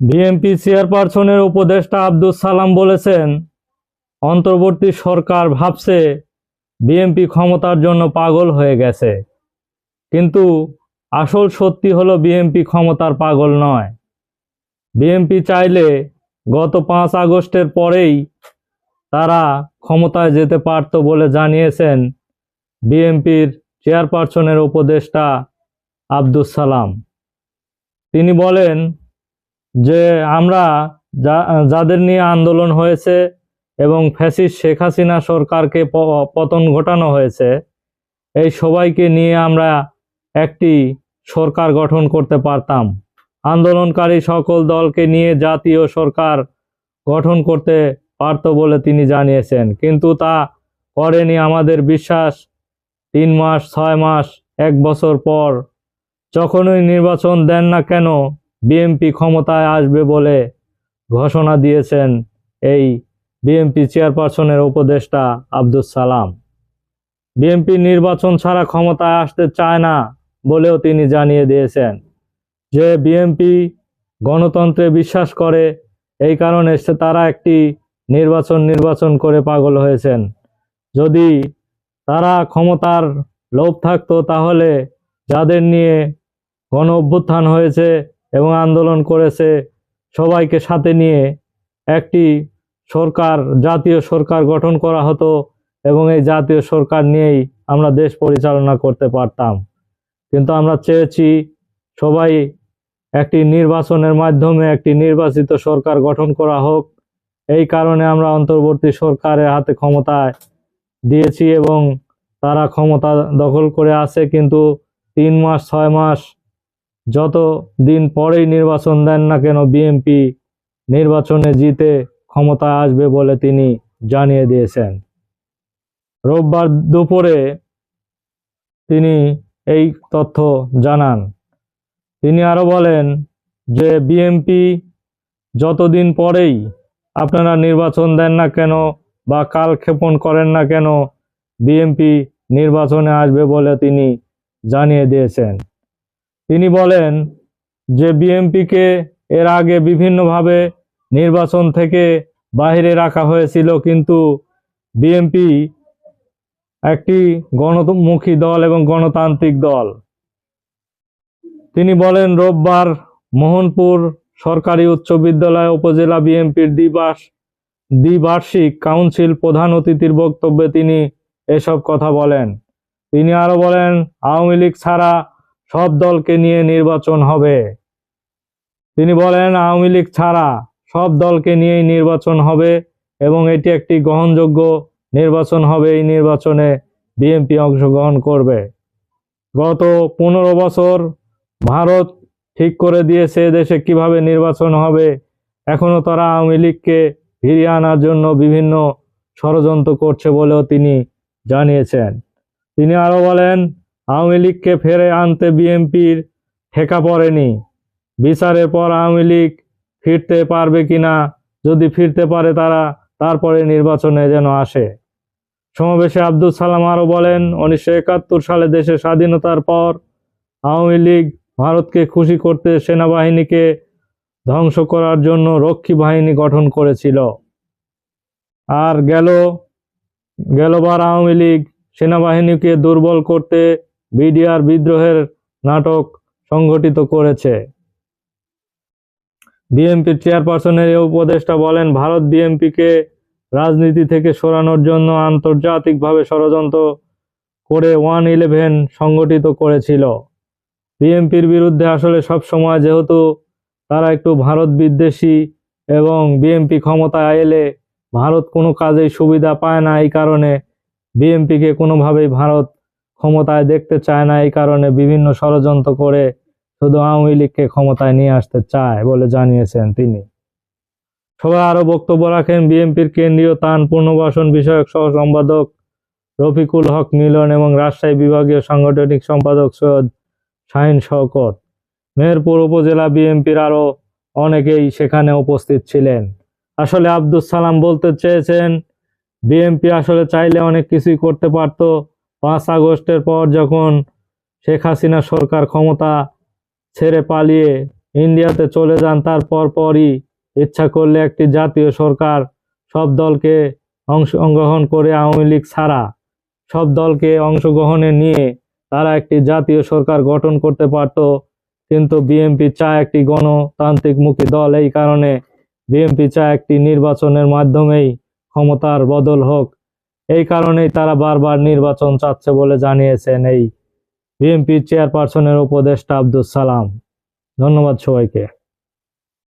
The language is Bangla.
বিএনপি চেয়ারপারসনের উপদেষ্টা আব্দুস সালাম বলেছেন, অন্তর্বর্তী সরকার ভাবছে বিএনপি ক্ষমতার জন্য পাগল হয়ে গেছে। কিন্তু আসল সত্যি হলো বিএনপি ক্ষমতার পাগল নয়। বিএনপি চাইলে গত পাঁচ আগস্টের পরেই তারা ক্ষমতায় যেতে পারত বলে জানিয়েছেন বিএনপির চেয়ারপারসনের উপদেষ্টা আব্দুস সালাম। তিনি বলেন যে আমরা যাদের নিয়ে আন্দোলন হয়েছে এবং ফ্যাসিস শেখ হাসিনা সরকারকে পতন ঘটানো হয়েছে, এই সবাইকে নিয়ে আমরা একটি সরকার গঠন করতে পারতাম। আন্দোলনকারী সকল দলকে নিয়ে জাতীয় সরকার গঠন করতে পারত বলে তিনি জানিয়েছেন, কিন্তু তা করেনি আমাদের বিশ্বাস। তিন মাস, ছয় মাস, এক বছর পর যখনই নির্বাচন দেন না কেন বিএনপি ক্ষমতায় আসবে বলে ঘোষণা দিয়েছেন এই বিএনপি চেয়ারপারসনের উপদেষ্টা আব্দুস সালাম। বিএনপি নির্বাচন ছাড়া ক্ষমতায় আসতে চায় না বলেও তিনি জানিয়ে দিয়েছেন যে বিএনপি গণতন্ত্রে বিশ্বাস করে, এই কারণে তারা একটি নির্বাচন নির্বাচন করে পাগল হয়েছেন। যদি তারা ক্ষমতার লোভ থাকতো তাহলে যাদের নিয়ে গণ অভ্যুত্থান হয়েছে এবং আন্দোলন করেছে সবাইকে সাথে নিয়ে একটি সরকার, জাতীয় সরকার গঠন করা হতো এবং এই জাতীয় সরকার নিয়েই আমরা দেশ পরিচালনা করতে পারতাম। কিন্তু আমরা চেয়েছি সবাই একটি নির্বাচনের মাধ্যমে একটি নির্বাচিত সরকার গঠন করা হোক। এই কারণে আমরা অন্তর্বর্তী সরকারের হাতে ক্ষমতায় দিয়েছি এবং তারা ক্ষমতা দখল করে আছে। কিন্তু তিন মাস, ছয় মাস যত দিন পরেই নির্বাচন দেন না কেন বিএনপি নির্বাচনে জিতে ক্ষমতা আসবে বলে তিনি জানিয়ে দিয়েছেন। রোববার দুপুরে তিনি এই তথ্য জানান। তিনি আরও বলেন যে বিএনপি যতদিন পরেই আপনারা নির্বাচন দেন না কেন বা কালক্ষেপণ করেন না কেন বিএনপি নির্বাচনে আসবে বলে তিনি জানিয়ে দিয়েছেন। তিনি বলেন যে বিএনপিকে এর আগে বিভিন্নভাবে নির্বাচন থেকে বাইরে রাখা হয়েছিল, কিন্তু বিএনপি একটি গণমুখী দল এবং গণতান্ত্রিক দল। তিনি বলেন, রোববার মোহনপুর সরকারি উচ্চ বিদ্যালয় উপজেলা বিএনপির দ্বিবাস দ্বিবার্ষিক কাউন্সিল প্রধান অতিথির বক্তব্যে তিনি এসব কথা বলেন। তিনি আরও বলেন, আওয়ামী লীগ ছাড়া সব দলকে নিয়ে নির্বাচন হবে। তিনি বলেন, আওয়ামী লীগ ছাড়া সব দলকে নিয়েই নির্বাচন হবে এবং এটি একটি গ্রহণযোগ্য নির্বাচন হবে। এই নির্বাচনে বিএনপি অংশগ্রহণ করবে। গত পনেরো বছর ভারত ঠিক করে দিয়েছে দেশে কীভাবে নির্বাচন হবে। এখনও তারা আওয়ামী লীগকে ফিরিয়ে আনার জন্য বিভিন্ন ষড়যন্ত্র করছে বলেও তিনি জানিয়েছেন। তিনি আরও বলেন আওয়ামী লীগকে ফেরে আনতে বিএনপির ঠেকা পড়েনি। বিচারের পর আওয়ামী লীগ ফিরতে পারবে কিনা, যদি ফিরতে পারে তারা, তারপরে নির্বাচনে যেন আসে। সমাবেশে আব্দুল সালাম আরও বলেন, উনিশশো একাত্তর সালে দেশের স্বাধীনতার পর আওয়ামী লীগ ভারতকে খুশি করতে সেনাবাহিনীকে ধ্বংস করার জন্য রক্ষী বাহিনী গঠন করেছিল। আর গেল, গেলবার আওয়ামী লীগ সেনাবাহিনীকে দুর্বল করতে বিডিআর বিদ্রোহের নাটক সংগঠিত করেছে। বিএনপির চেয়ারপারসনের এই উপদেষ্টা বলেন, ভারত বিএনপিকে রাজনীতি থেকে সরানোর জন্য আন্তর্জাতিকভাবে ষড়যন্ত্র করে ওয়ান ইলেভেন সংগঠিত করেছিল। বিএনপির বিরুদ্ধে আসলে সব সময় যেহেতু তারা একটু ভারত বিদ্বেষী এবং বিএনপি ক্ষমতায় এলে ভারত কোনো কাজেই সুবিধা পায় না, এই কারণে বিএনপিকে কোনোভাবেই ভারত ক্ষমতায় দেখতে চায় না, এই কারণে বিভিন্ন ষড়যন্ত্র করে শুধু আওয়ামী লীগকে ক্ষমতায় নিয়ে আসতে চায় বলে জানিয়েছেন তিনি। সবাই আরও বক্তব্য রাখেন বিএনপির কেন্দ্রীয় তান পুনর্বাসন বিষয়ক সহ সম্পাদক রফিকুল হক মিলন এবং রাজশাহী বিভাগীয় সাংগঠনিক সম্পাদক সৈয়দ শাহিন শওকত। মেহেরপুর উপজেলা বিএনপির আরও অনেকেই সেখানে উপস্থিত ছিলেন। আসলে আব্দুস সালাম বলতে চেয়েছেন, বিএনপি আসলে চাইলে অনেক কিছুই করতে পারতো পাঁচ আগস্টের পর যখন শেখ হাসিনা সরকার ক্ষমতা ছেড়ে পালিয়ে ইন্ডিয়াতে চলে যান তারপর পরই ইচ্ছা করলে একটি জাতীয় সরকার সব দলকে অংশগ্রহণ করে আওয়ামী লীগ ছাড়া সব দলকে অংশগ্রহণে নিয়ে তারা একটি জাতীয় সরকার গঠন করতে পারত। কিন্তু বিএনপি চায় একটি গণতান্ত্রিক মুখী দল। এই কারণে বিএনপি চায় একটি নির্বাচনের মাধ্যমেই ক্ষমতার বদল হোক। এই কারণেই তারা বারবার নির্বাচন চাচ্ছে বলে জানিয়েছেন এই বিএনপি চেয়ারপারসনের উপদেষ্টা আব্দুল সালাম। ধন্যবাদ সবাইকে।